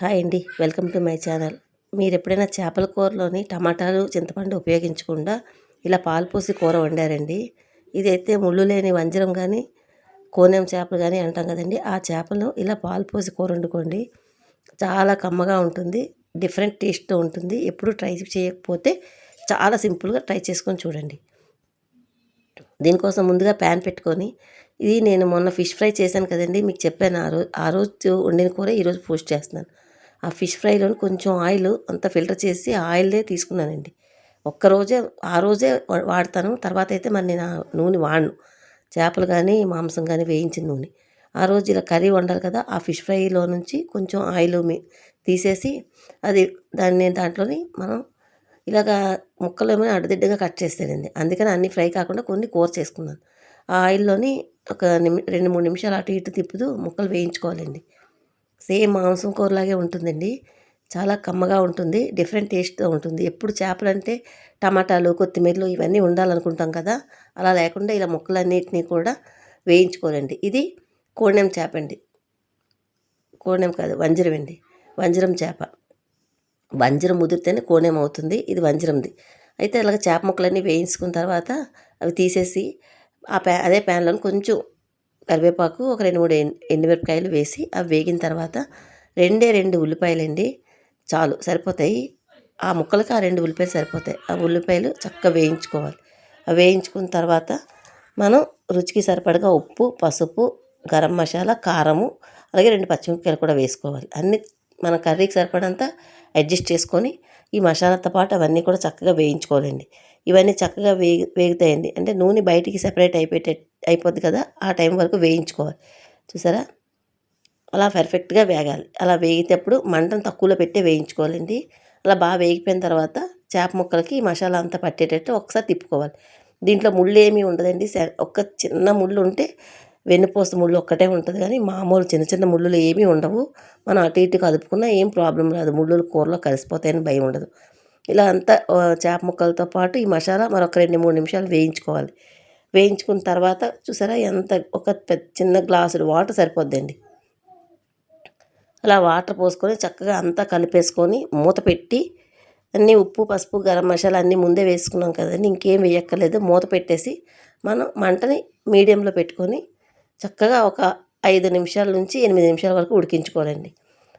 Hi అండి. Welcome to my channel. మీరు ఎప్పుడైనా చేపల కూరలోని టమాటాలు చింతపండు ఉపయోగించకుండా ఇలా పాలు పోసి కూర వండారండి. ఇదైతే ముళ్ళు లేని వంజరం కానీ కోనేం చేపలు కానీ అంటాం కదండి. ఆ చేపలు ఇలా పాలు పోసి కూర వండుకోండి. చాలా కమ్మగా ఉంటుంది. డిఫరెంట్ టేస్ట్తో ఉంటుంది. ఎప్పుడు ట్రై చేయకపోతే చాలా సింపుల్గా ట్రై చేసుకొని చూడండి. దీనికోసం ముందుగా ప్యాన్ పెట్టుకొని ఇది నేను మొన్న ఫిష్ ఫ్రై చేశాను కదండి. మీకు చెప్పాను ఆ రోజు ఆ రోజు వండిన కూర ఈరోజు పోస్ట్ చేస్తున్నాను. ఆ ఫిష్ ఫ్రైలోని కొంచెం ఆయిల్ అంతా ఫిల్టర్ చేసి ఆయిలే తీసుకున్నానండి. ఒక్కరోజే ఆ రోజే వాడతాను. తర్వాత అయితే మరి నేను నూనె వాడను. చేపలు కానీ మాంసం కానీ వేయించిన నూనె. ఆ రోజు ఇలా కర్రీ వండాలి కదా ఆ ఫిష్ ఫ్రైలో నుంచి కొంచెం ఆయిల్ తీసేసి అది దాన్ని దాంట్లోని మనం ఇలాగా ఏమైనా అడ్డదిడ్డగా కట్ చేస్తానండి. అందుకని అన్ని ఫ్రై కాకుండా కొన్ని కూర చేసుకున్నాను. ఆ ఆయిల్లోని ఒక నిమి రెండు మూడు నిమిషాలు అటు ఇటు తిప్పుతూ ముక్కలు వేయించుకోవాలండి. సేమ్ మాంసం కూరలాగే ఉంటుందండి. చాలా కమ్మగా ఉంటుంది. డిఫరెంట్ టేస్ట్తో ఉంటుంది. ఎప్పుడు చేపలు అంటే టమాటాలు కొత్తిమీరలు ఇవన్నీ ఉండాలనుకుంటాం కదా! అలా లేకుండా ఇలా ముక్కలన్నిటినీ కూడా వేయించుకోవాలండి. ఇది కోణెం చేప అండి. కోణెం కాదు వంజరం అండి. వంజరం చేప. వంజరం ముదిరితేనే కోణెం అవుతుంది. ఇది వంజరంది. అయితే ఇలాగ చేప ముక్కలన్నీ వేయించుకున్న తర్వాత అవి తీసేసి ఆ ప్యా అదే ప్యాన్లో కొంచెం కరివేపాకు ఒక రెండు మూడు ఎండుమిరపకాయలు వేసి అవి వేగిన తర్వాత రెండే రెండు ఉల్లిపాయలండి. చాలు సరిపోతాయి. ఆ ముక్కలకి ఆ రెండు ఉల్లిపాయలు సరిపోతాయి. ఆ ఉల్లిపాయలు చక్కగా వేయించుకోవాలి. అవి వేయించుకున్న తర్వాత మనం రుచికి సరిపడగా ఉప్పు పసుపు గరం మసాలా కారము అలాగే రెండు పచ్చిమిరపకాయలు కూడా వేసుకోవాలి. అన్ని మన కర్రీకి సరిపడంత అడ్జస్ట్ చేసుకొని ఈ మసాలాతో పాటు అవన్నీ కూడా చక్కగా వేయించుకోవాలండి. ఇవన్నీ చక్కగా వేగి వేగుతాయండి. అంటే నూనె బయటికి సెపరేట్ అయిపోయేట అయిపోద్ది కదా ఆ టైం వరకు వేయించుకోవాలి. చూసారా? అలా పర్ఫెక్ట్గా వేగాలి. అలా వేగేటప్పుడు మంటను తక్కువలో పెట్టి వేయించుకోవాలండి. అలా బాగా వేగిపోయిన తర్వాత చేప ముక్కలకి మసాలా అంతా పట్టేటట్టు ఒకసారి తిప్పుకోవాలి. దీంట్లో ముళ్ళు ఏమీ ఉండదండి. ఒక్క చిన్న ముళ్ళు ఉంటే వెన్నుపోస ముళ్ళు ఒక్కటే ఉంటుంది కానీ మామూలు చిన్న చిన్న ముళ్ళులు ఏమీ ఉండవు. మనం అటు ఇటు కదుపుకున్నా ఏం ప్రాబ్లం రాదు. ముళ్ళు కూరలో కలిసిపోతాయని భయం ఉండదు. ఇలా అంతా చేప ముక్కలతో పాటు ఈ మసాలా మరొక రెండు మూడు నిమిషాలు వేయించుకోవాలి. వేయించుకున్న తర్వాత చూసారా ఎంత ఒక చిన్న గ్లాసుడు వాటర్ సరిపోద్దండి. అలా వాటర్ పోసుకొని చక్కగా అంతా కలిపేసుకొని మూత పెట్టి అన్నీ ఉప్పు పసుపు గరం మసాలా అన్నీ ముందే వేసుకున్నాం కదండి. ఇంకేం వేయక్కర్లేదు. మూత పెట్టేసి మనం మంటని మీడియంలో పెట్టుకొని చక్కగా ఒక ఐదు నిమిషాల నుంచి ఎనిమిది నిమిషాల వరకు ఉడికించుకోవాలండి.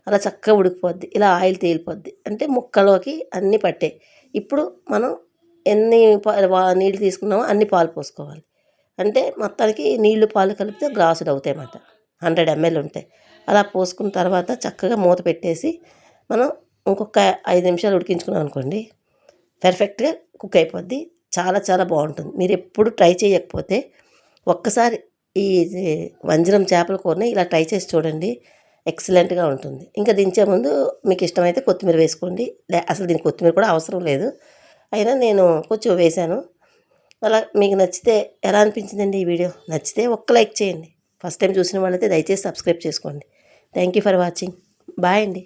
అలా చక్కగా ఉడికిపోద్ది. ఇలా ఆయిల్ తేలిపోద్ది. అంటే ముక్కలోకి అన్నీ పట్టాయి ఇప్పుడు మనం ఎన్ని నీళ్ళు తీసుకున్నామో అన్ని పాలు పోసుకోవాలి. అంటే మొత్తానికి నీళ్ళు పాలు కలిపితే గ్లాసులు అవుతాయి అన్నమాట. హండ్రెడ్ ఎంఎల్ ఉంటాయి అలా పోసుకున్న తర్వాత చక్కగా మూత పెట్టేసి మనం ఇంకొక ఐదు నిమిషాలు ఉడికించుకున్నాం అనుకోండి పర్ఫెక్ట్గా కుక్ అయిపోద్ది. చాలా చాలా బాగుంటుంది. మీరు ఎప్పుడు ట్రై చేయకపోతే ఒక్కసారి ఈ వంజరం చేపల కూరని ఇలా ట్రై చేసి చూడండి. ఎక్సలెంట్గా ఉంటుంది. ఇంకా దించే ముందు మీకు ఇష్టమైతే కొత్తిమీర వేసుకోండి. అసలు దీనికి కొత్తిమీర కూడా అవసరం లేదు. అయినా నేను కొంచెం వేశాను. అలా మీకు నచ్చితే ఎలా అనిపించిందండి ఈ వీడియో? నచ్చితే ఒక్క లైక్ చేయండి. ఫస్ట్ టైం చూసిన వాళ్ళైతే దయచేసి సబ్స్క్రైబ్ చేసుకోండి. Thank you for watching. Bye అండి.